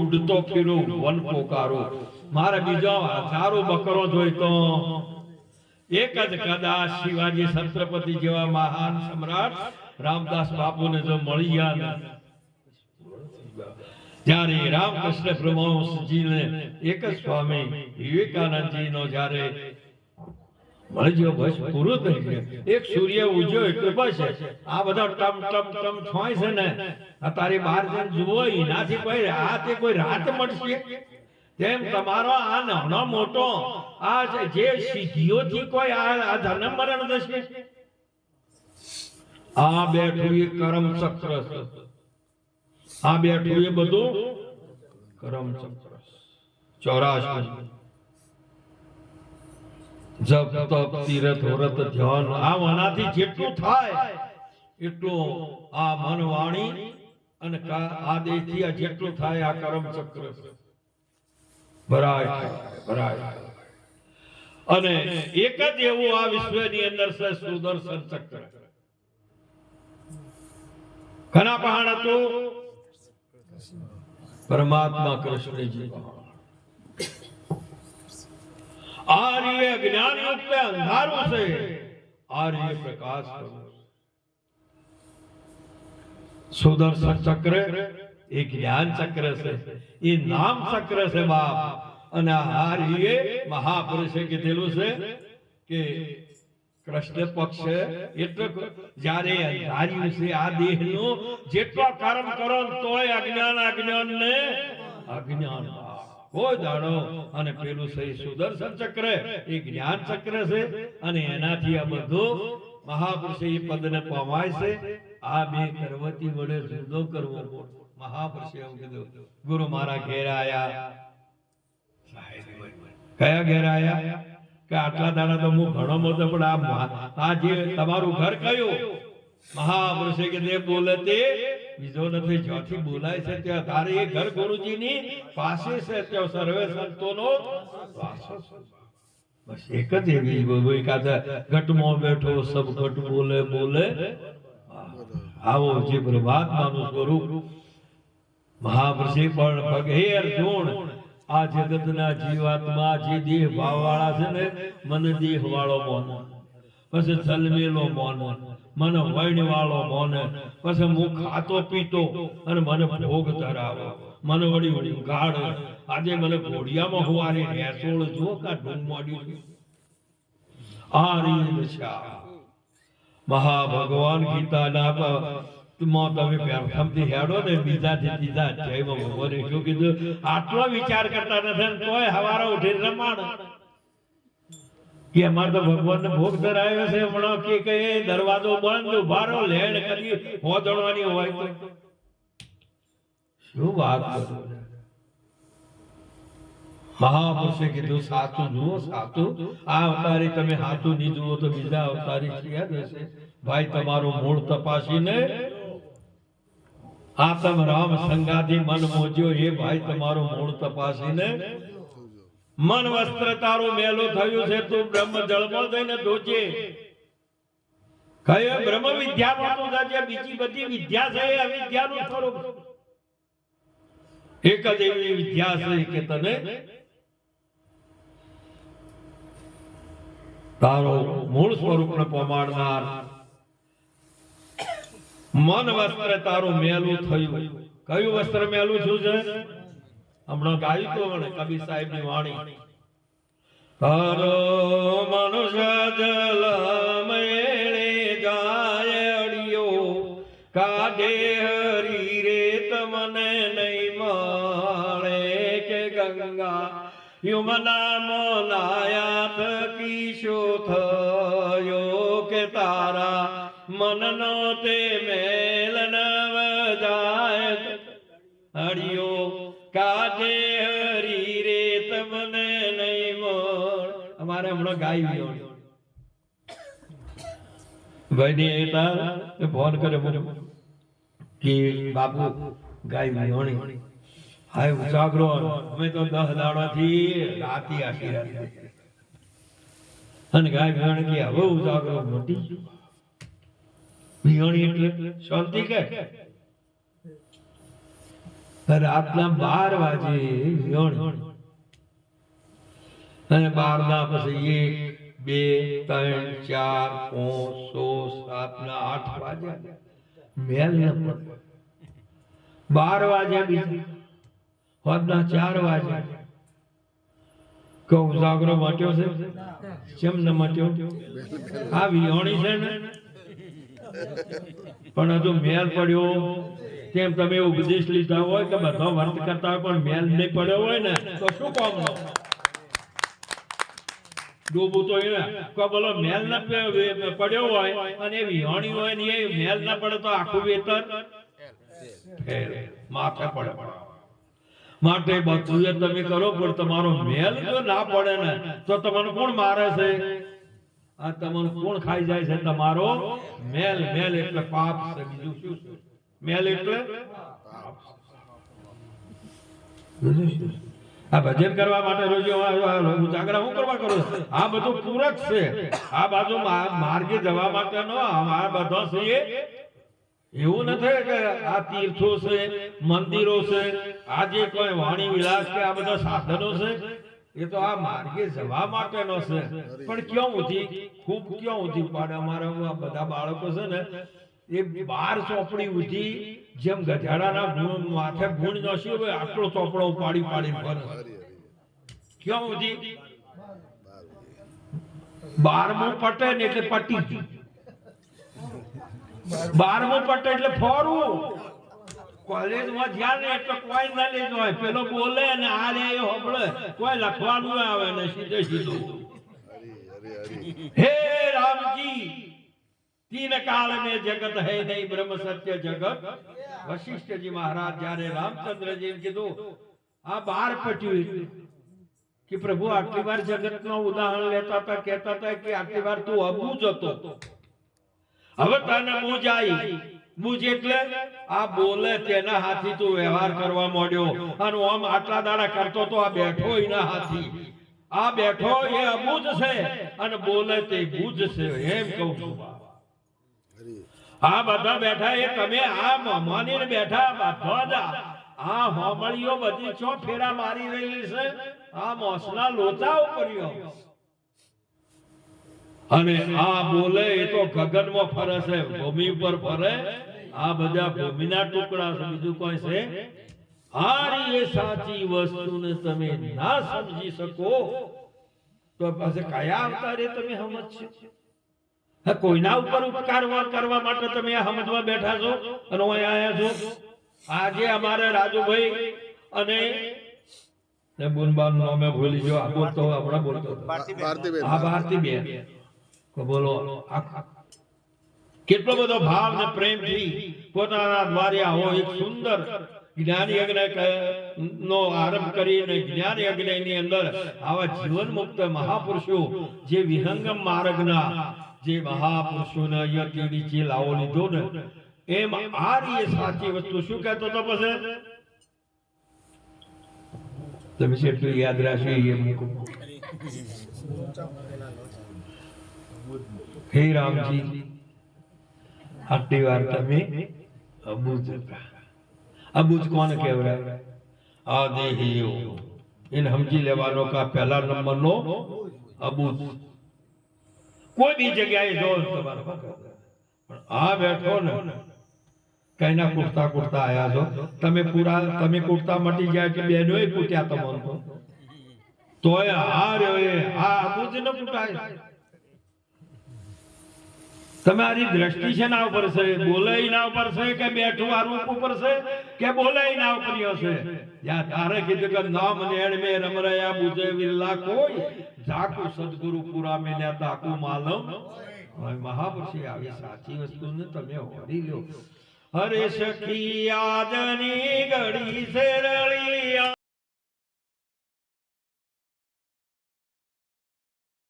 ઉડતો ફીરો one પોકારો મારે બીજો હજારો બકરો જોઈતો. એક જ કદાચ શિવાજી છત્રપતિ જેવા મહાન સમ્રાટ રામદાસ બાપુને જો મળી ગયા ને જ્યારે રામકૃષ્ણ પરમહંસજીને એક જ સ્વામી વિવેકાનંદજીનો જ્યારે મળી ગયો, બસ પૂરું થઈ સૂર્ય ઉજ્યો એટલે બસ આ બધા ટમ ટમ ટમ આ જુઓ, એનાથી કોઈ એ કોઈ રાત મળશે. તેમ તમારો આ નાનો મોટો, આ જે- સિદ્ધિઓથી કોઈ આ આ જન્મ મરણ થશે. આ બેઠું એ કરમ ચક્ર આ એ બધું કરમ ચક્ર જપ તપ, તીરથ વ્રત, ધ્યાન આ મનાથી જેટલું થાય, એટલું આ મન વાણી અને આ દેહથી આ જેટલું થાય, આ કરમ ચક્ર ભરાય ભરાય. અને એક જ એવું આ વિશ્વની અંદર છે, સુદર્શન ચક્ર. ઘણા પહાડ હતું. પરમાત્મા કૃષ્ણજી પહાડ આર્ય જ્ઞાન યુક્ત અંધારું છે આર્ય પ્રકાશ. સુદર્શન ચક્ર એ જ્ઞાન ચક્ર છે. એ નામ ચક્ર છે બાપ. અને આર્ય મહાપુરુષે કીધેલું છે કે કૃષ્ણ પક્ષ એટલે જ્યારે અંધાર્યું છે આ દેહનું, જેટલો કર્મ કરો તોય અજ્ઞાન અજ્ઞાન ને અજ્ઞાન કોઈ દાડો અને પેલું સહી સુદર્શન ચક્ર, એ જ્ઞાન ચક્ર છે અને એનાથી આ બધું મહાપુરુષે એ પદને પમાય છે. આ બે કરવતી વડે જુદો કરવો મહાપુરુષે એવું કીધું, ગુરુ મારા ઘેર આયા. કયા ઘેર આયા? કે આટલા દાડા તો હું ઘણો મોટો, પણ આ જે તમારું ઘર કયું? મહાપુરુષે કે બોલે તે બીજો નથી જ્યાંથી બોલાય છે ત્યાં તારે એ ઘર ગુરુજીની પાસે છે, ત્યાં સર્વે સંતોનો વાસ. બસ એક જ એવી બોલ એકાદા ઘટમાં બેઠો, સબ ઘટ બોલે બોલે. આવો જે પ્રભાતમાનું સ્વરૂપ. મહાપુરુષે પણ પગે અર્જુન, આ જગતના જીવાત્મા જે દેહ ભાવવાળા છે ને, મન દેહ વાળો મોન પછી જલમેલો મોન મને વૈણ વાળો મોન, પછી હું ખાતો પીતો અને મને ભોગ ધરાવો. મને વળી ઊંઘાડ આજે મને ઘોડિયામાં હુવારી રેસોળ જો કા ઢૂંગ મોડ્યું આ રીત છે. મહા ભગવાન ગીતાના માં તમે પ્રથમથી હેડો ને બીજાથી ત્રીજા અધ્યાયમાં ભગવાને શું કીધું? આટલો વિચાર કરતા નથી તોય હવારો ઉઠી રમાડ. કે અમારે તો ભગવાનને ભોગ ધરાયો છે હમણાં કે કે દરવાજો બંધ, ઉભારો, લેણ કરી હોદણવાની હોય તો. શું વાત મહાપુરુષે કીધું, સાચું જુઓ, સાચું. આ અવતારી તમે સાચું નહીં જુઓ તો બીજા અવતારી યાદ હશે ભાઈ, તમારું મૂળ તપાસીને આતમ રામ સંગાથી મન મોજ્યો. એ ભાઈ, તમારું મૂળ તપાસીને મન વસ્ત્ર તારું મેલું થયું છે, તું બ્રહ્મ જળમાં જઈને ધોજે. કયો બ્રહ્મ વિદ્યા પણ જાજે, બીજી બધી વિદ્યા છે, એ અવિદ્યાનું સ્વરૂપ. એક જ એવી વિદ્યા છે કે તને તારો મૂળ સ્વરૂપને પમાડનાર મન વસ્ત્ર તારું મેલું થયું. કયું વસ્ત્ર મેલું થયું છે? હમણાં ગાયું તો મને કબીર સાહેબની વાણી. હરો મનુષ્ય જલ મેળે જાય અડિયો, કાઢે હરી રે તમને નહીં મળે કે ગંગા. યુમના મોલાયા કિશો થયો કે તારા મનનો તે મેલ નવ જાય હરિયો કાજે હરી રે, તમને નહીં મોળ અમારે હમણાં ગાઈ ભાઈ ને તાર ફોન કરે મને. કે બાપુ, ગાય વિહોણી હાય, ઉજાગરો અમે તો દસ દાડાથી રાતી આખી રાત. અને ગાય ભાણ કે, હવે ઉજાગરો મોટી. વિહોણી એટલે શાંતિ કે રાતના બાર વાગે વિહોણી અને બાર ના પછી એક, બે, ત્રણ, ચાર, પાંચ સો સાત, ના આઠ વાગ્યા મેલ બાર વાગ્યા બીજા. હોદના ચાર વાગ્યા કહું જાગરો મટ્યો છે? કેમ ન મટ્યો? આ વિહોણી છે ને. પણ હજુ મેલ પડ્યો. કેમ તમે ઉપદેશ લીધા હોય કે બધા વર્ત કરતા હોય પણ મેલ નહીં પડ્યો હોય ને, તો શું કામ ડૂબું તો એ કો બોલો મેલ ન પડ્યો હોય અને વિહોણી હોય ને એ મેલ ન પડે તો આખું વેતર માથે પડે. માટે બધું તમે કરો, પણ તમારો મેલ જો ના પડે ને, તો તમને કોણ મારે છે? આ તમને કોણ ખાઈ જાય છે? તમારો મેલ. મેલ એટલે પાપ છે. બીજું શું છે? મેલ એટલે? આ ભજન કરવા માટે રોજ ઉજાગરા હું કરવા કરું? આ બધું પૂરક છે. આ બાજુ માર્ગે જવા માટેનો આ બધો છે. એવું નથી કે આ તીર્થો છે, મંદિરો છે, આ જે કોઈ વાણી વિલાસ કે આ બધા સાધનો છે, એ તો આ માર્ગે જવા માટેનો છે. પણ ક્યાં ઊંધી ખૂબ ક્યાં ઊંધી પાડે અમારા બધા બાળકો છે ને એ બાર ચોપડી ઊંધી જેમ ગધેડાના માથે ભૂણ નસ્યું હોય આટલો ચોપડો ઉપાડી પાડી ફરે કેમ ઊંધી બારમું પટે ને એટલે પટી બારમું પટે એટલે ફોરવું કોલેજમાં જ્યાં ને એટલે કોઈ નોલેજ હોય. પેલો બોલે ને આ રે એ હોબળે કોઈ લખવાનું આવે ને સીધે સીધું. હે રામજી तीन काल में जगत है नहीं ब्रह्म सत्य जगत વશિષ્ઠજી મહારાજ જ્યારે રામચંદ્રજી કીધું આ બાર પટ્યું એટલે કે પ્રભુ આટલી વાર જગત નું ઉદાહરણ લેતા હતા કહેતા હતા કે આટલી વાર તું અબૂજ હતો હવે તને બૂજ આવી બૂજ એટલે આ બોલે તેના હાથી તું વ્યવહાર કરવા માંડ્યો અને આમ આટલા દાડા કરતો તો આ બેઠો એના હાથી આ બેઠો એ અબૂજ છે અને બોલે તે બૂજ છે એમ કહું છું આ બધા બેઠા એ તમે આ માનીને બેઠા બધા આ. હોમળીઓ બધી ચો ફેરા મારી રહી છે? આ મોસના લોચા ઉપર્યો અને આ બોલે એ તો ગગનમાં ફરે છે, ભૂમિ ઉપર ફરે. આ બધા ભૂમિના ટુકડા છે, બીજું કોઈ છે? હારી એ સાચી વસ્તુને તમે ના સમજી શકો. તો પછી કયા અવતારે તમે સમજશો? કોઈના ઉપર ઉપકાર કરવા માટે તમે આ સમજવા બેઠા છો અને હું આયા છો. આજે અમારે રાજુભાઈ અને ને બુનબાનું નામ મેં ભૂલી ગયો આ બોલતો હમણાં બોલતો આ ભારતીબેન બોલો કેટલો બધો ભાવ ને પ્રેમથી પોતાના દ્વારે આવો એક સુંદર જ્ઞાન યજ્ઞ નો આરંભ કરીને જ્ઞાન યજ્ઞની અંદર આવા જીવન મુક્ત મહાપુરુષો જે વિહંગમ માર્ગના જે મહાપુરુષોને કેડી જે લાવો લીધો ને, એમ આર્ય સાચી વસ્તુ શું કહેતો તો પછી? તમે જેટલું યાદ રાખશો એ હે રામજી, આટલી વાર તમે અબુજ હતા. અબુજ કોને કહેવાય આ દેહીઓ. એને સમજી લેવાનો કા પહેલા નંબરનો અબુજ. કોઈ બી જગ્યાએ જો તમારો પણ આ બેઠો ને, કઈના કુર્તા કુર્તા આયા છો? તમે પૂરા, તમે કુર્તા મટી ગયા કે બેનોય કૂટ્યા તમને તો? તોય હાર એ, આ અબુજ ન કૂટાય. તમારી દ્રષ્ટિ છે ના ઉપર છે. બોલે ના ઉપર છે કે બેઠું આ રૂપ ઉપર છે કે બોલે ના ઉપર હશે યા તારે કીધું કે નામ નેણ મે રમરયા બુજે વિલ્લા કોઈ. જાકુ સદગુરુ પુરા મે ને તાકુ માલમ. હવે મહાપુરુષે આવી સાચી વસ્તુને તમે હોરી લ્યો હરે સખી આજની ઘડી શેરળી